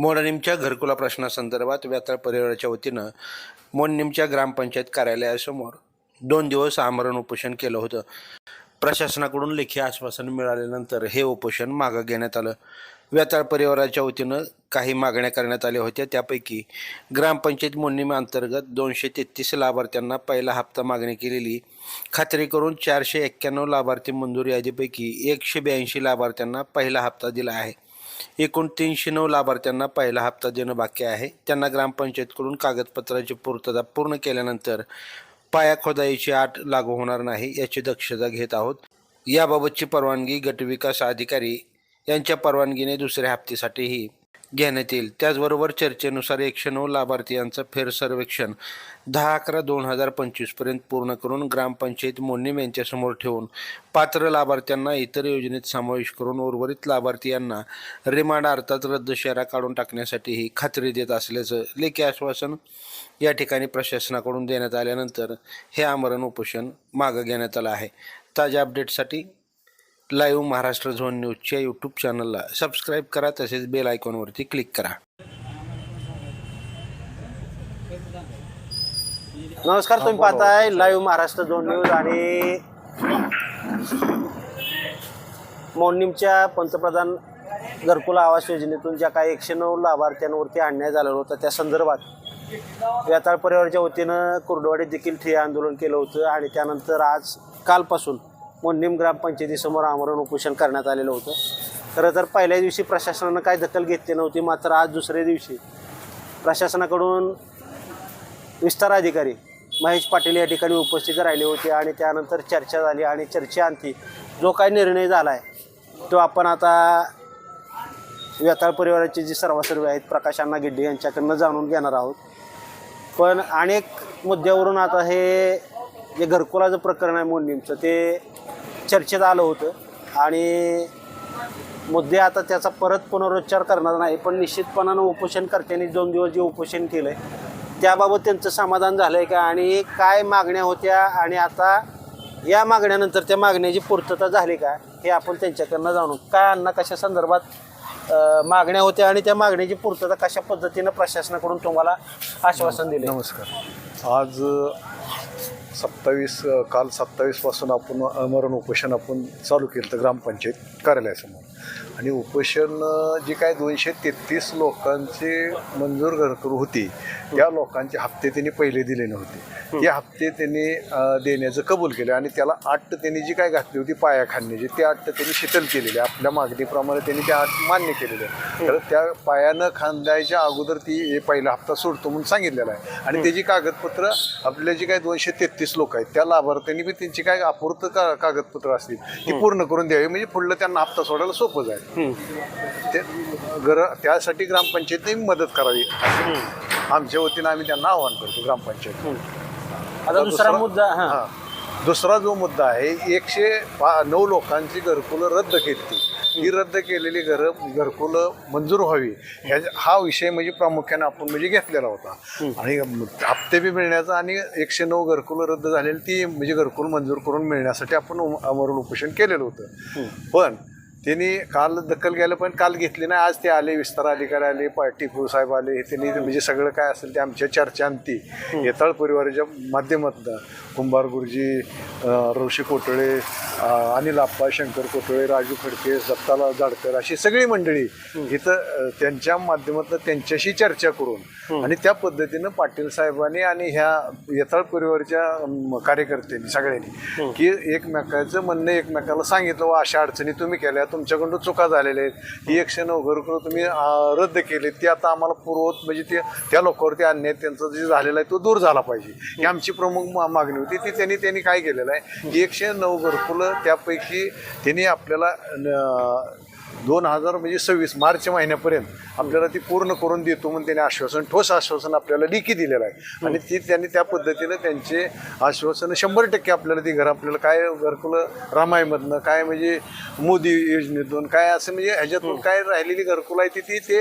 मोडनिमच्या घरकुला प्रश्नासंदर्भात व्यात्रा परिवाराच्या वतीनं मोडनिमच्या ग्रामपंचायत कार्यालयासमोर दोन दिवस आमरण उपोषण केलं होतं. प्रशासनाकडून लेखी आश्वासन मिळाल्यानंतर हे उपोषण मागं घेण्यात आलं. व्याताळ परिवाराच्या वतीनं काही मागण्या करण्यात आल्या होत्या. त्यापैकी ग्रामपंचायत मोडणीमेअंतर्गत दोनशे तेहतीस लाभार्थ्यांना पहिला हप्ता मागणी केलेली. खात्री करून चारशे एक्क्याण्णव लाभार्थी मंजूर यादीपैकी एकशे ब्याऐंशी लाभार्थ्यांना पहिला हप्ता दिला आहे. एकूण तीनशे नऊ लाभार्थ्यांना पहिला हप्ता देणं बाकी आहे. त्यांना ग्रामपंचायतकडून कागदपत्राची पूर्तता पूर्ण केल्यानंतर पाया खोदाईची आट लागू होणार नाही याची दक्षता घेत आहोत. याबाबतची परवानगी गटविकास अधिकारी यांच्या परवानगीने दुसऱ्या हप्त्यासाठीही घेण्यात येईल. त्याचबरोबर चर्चेनुसार एकशे नऊ लाभार्थी फेर सर्वेक्षण दहा अकरा दोन हजार पंचवीसपर्यंत पूर्ण करून ग्रामपंचायत मोडणीम यांच्यासमोर ठेवून पात्र लाभार्थ्यांना इतर योजनेत समावेश करून उर्वरित लाभार्थी रिमांड अर्थात रद्द शेरा काढून टाकण्यासाठीही खात्री देत असल्याचं लेखी आश्वासन या ठिकाणी प्रशासनाकडून देण्यात आल्यानंतर हे आमरण उपोषण मागं घेण्यात आलं आहे. ताज्या अपडेटसाठी लाईव्ह महाराष्ट्र झोन न्यूजच्या यूट्यूब चॅनलला सबस्क्राईब करा तसेच बेल आयकॉनवरती क्लिक करा. नमस्कार तुम्ही पाहताय लाईव्ह महाराष्ट्र झोन न्यूज आणि मोडनीमच्या पंतप्रधान घरकुल आवास योजनेतून ज्या काही एकशे नऊ लाभार्थ्यांवरती अन्याय झालेला होता त्या संदर्भात व्याताळ परिवाराच्या वतीनं कुर्डवाडीत देखील ठिय्या आंदोलन केलं होतं आणि त्यानंतर आज कालपासून मोन्नीम ग्रामपंचायतीसमोर आमरण उपोषण करण्यात आलेलं होतं. खरं तर पहिल्या दिवशी प्रशासनानं काही दखल घेतली नव्हती मात्र आज दुसऱ्या दिवशी प्रशासनाकडून विस्तार अधिकारी महेश पाटील या ठिकाणी उपस्थित राहिले होते आणि त्यानंतर चर्चा झाली आणि चर्चेअंती जो काही निर्णय झाला आहे तो आपण आता व्यताळ परिवाराचे जे सर्वसर्व आहेत प्रकाश अण्णा गिड्डे यांच्याकडनं जाणून घेणार आहोत. पण अनेक मुद्द्यावरून आता हे जे घरकुलाचं प्रकरण आहे मोडणीमचं ते चर्चेत आलं होतं. आणि मुद्दे आता त्याचा परत पुनरुच्चार करणार नाही पण निश्चितपणानं उपोषणकर्त्यांनी दोन दिवस जे उपोषण केलं आहे त्याबाबत त्यांचं समाधान झालं आहे का? आणि काय मागण्या होत्या? आणि आता या मागण्यानंतर त्या मागण्याची पूर्तता झाली का? हे आपण त्यांच्याकडनं जाणू काय अण्णा कशा संदर्भात मागण्या होत्या आणि त्या मागण्याची पूर्तता कशा पद्धतीनं प्रशासनाकडून तुम्हाला आश्वासन दिले नमस्कार. आज सत्तावीस काल सत्तावीसपासून आपण अमरण उपोषण आपण चालू केलं तर ग्रामपंचायत कार्यालयासमोर. आणि उपोषण जे काय दोनशे तेहतीस लोकांचे मंजूर घरकुल होती त्या लोकांचे हप्ते त्यांनी पहिले दिले नव्हते. ते हप्ते त्यांनी देण्याचं कबूल केलं आणि त्याला अट त्यांनी जी काय घातली होती पाया खाण्याची ते अट त्यांनी शिथिल केलेली. आहे. आपल्या मागणीप्रमाणे त्यांनी त्या अट मान्य केलेले तर त्या पायानं खांदायच्या अगोदर ती हे पहिला हप्ता सोडतो म्हणून सांगितलेला आहे. आणि त्याची कागदपत्र आपले जे काही दोनशे तेहतीस लोक आहेत त्या लाभार्थ्यांनी बी त्यांची काय अपूर्त का कागदपत्र असतील ती पूर्ण करून द्यावी म्हणजे पुढलं त्यांना हप्ता सोडायला सोपं जाईल. ते घर त्यासाठी ग्रामपंचायतने मदत करावी. आमच्या वतीनं आम्ही त्यांना आवाहन करतो ग्रामपंचायत. आता दुसरा मुद्दा हा. दुसरा जो मुद्दा आहे एकशे पा नऊ लोकांची घरकुलं रद्द केली. ही रद्द केलेली घर घरकुलं मंजूर व्हावी ह्या हा विषय म्हणजे प्रामुख्याने आपण म्हणजे घेतलेला होता. आणि हप्ते बी मिळण्याचा आणि एकशे नऊ घरकुलं रद्द झालेली ती म्हणजे घरकुल मंजूर करून मिळण्यासाठी आपण अमरण उपोषण केलेलं होतं. पण त्यांनी काल दखल घ्यायला पण काल घेतली नाही. आज ते आले विस्तार अधिकारी आले टिपू साहेब आले. हे त्यांनी म्हणजे सगळं काय असेल ते आमच्या चर्चांती येताळ परिवाराच्या माध्यमातून. कुंभार गुरुजी ऋषी कोटळे अनिल आप्पा शंकर कोटळे राजू खडके दत्ताला जाडकर अशी सगळी मंडळी इथं त्यांच्या माध्यमातून त्यांच्याशी चर्चा करून आणि त्या पद्धतीनं पाटील साहेबांनी आणि ह्या येताळ परिवारच्या कार्यकर्त्यांनी सगळ्यांनी की एकमेकाचं म्हणणं एकमेकाला सांगितलं वा अशा अडचणी तुम्ही केल्या तुमच्याकडून चुका झालेल्या आहेत. ही एकशे नऊ घरकुलं तुम्ही रद्द केली. ती आता आम्हाला पूर्वत म्हणजे ते त्या लोकांवरती अन्याय त्यांचा जे झालेला आहे तो दूर झाला पाहिजे. ही आमची प्रमुख मा- मागणी होती. ती त्यांनी त्यांनी काय केलेलं आहे? एकशे नऊ घरकुलं त्यापैकी त्यांनी आपल्याला दोन हजार म्हणजे सव्वीस मार्च महिन्यापर्यंत आपल्याला ती पूर्ण करून देतो म्हणून त्यांनी आश्वासन ठोस आश्वासन आपल्याला लिखी दिलेलं आहे. आणि ती त्यांनी त्या पद्धतीनं त्यांचे आश्वासन शंभर टक्के आपल्याला ती घर आपल्याला काय घरकुलं रामायमधनं काय म्हणजे मोदी योजनेतून काय असं म्हणजे ह्याच्यातून काय राहिलेली घरकुलं आहे ती ती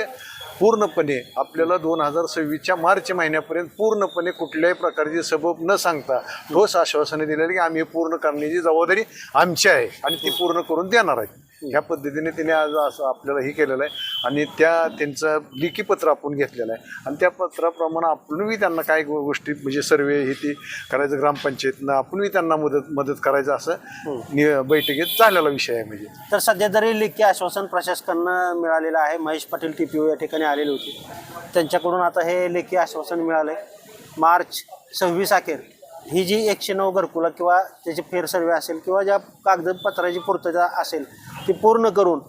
पूर्णपणे आपल्याला दोन हजार सव्वीसच्या मार्च महिन्यापर्यंत पूर्णपणे कुठल्याही प्रकारची सबब न सांगता ठोस आश्वासने दिलेली की आम्ही हे पूर्ण करण्याची जबाबदारी आमची आहे आणि ती पूर्ण करून देणार आहे. ह्या पद्धतीने तिने आज असं आपल्याला हे केलेलं आहे. आणि त्या त्यांचं लेखी पत्र आपण घेतलेलं आहे. आणि त्या पत्राप्रमाणे आपणही त्यांना काय गोष्टी म्हणजे सर्वे हे ती करायचं ग्रामपंचायतनं आपणही त्यांना मदत मदत करायचं असं नि- बैठकीत झालेला विषय आहे म्हणजे. तर सध्या तरी लेखी आश्वासन प्रशासकांना मिळालेलं आहे Mahesh Patil T P O या ठिकाणी आलेले होते. त्यांच्याकडून आता हे लेखी आश्वासन मिळालं आहे मार्च सव्वीस अखेर. ही जी एकशे नऊ घरकुला किंवा त्याचे फेरसर्वे असेल किंवा ज्या कागदपत्राची पूर्तता असेल ती पूर्ण करून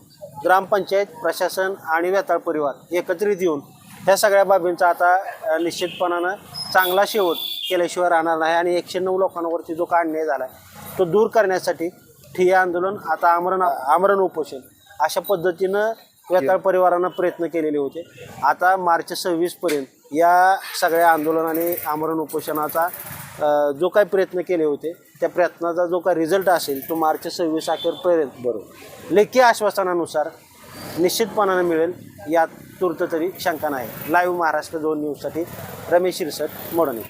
ग्रामपंचायत प्रशासन आणि वेताळ परिवार एकत्रित येऊन ह्या सगळ्या बाबींचा आता निश्चितपणानं चांगला शेवट केल्याशिवाय राहणार नाही आणि एकशे नऊ लोकांवरती जो का अन्याय झाला आहे तो दूर करण्यासाठी ठिय्या आंदोलन आता आमरण आमरण उपोषण अशा पद्धतीनं वेताळ परिवारानं प्रयत्न केलेले होते. आता मार्च सव्वीसपर्यंत या सगळ्या आंदोलन आणि आमरण उपोषणाचा जो काही प्रयत्न केले होते त्या प्रयत्नाचा जो काही रिझल्ट असेल तो मार्च सव्वीस अखेरपर्यंत बरोबर. लेखी आश्वासनानुसार निश्चितपणाने मिळेल यात तूर्त तरी शंका नाही. लाईव्ह महाराष्ट्र दोन न्यूजसाठी रमेश शिरसट मोडणे.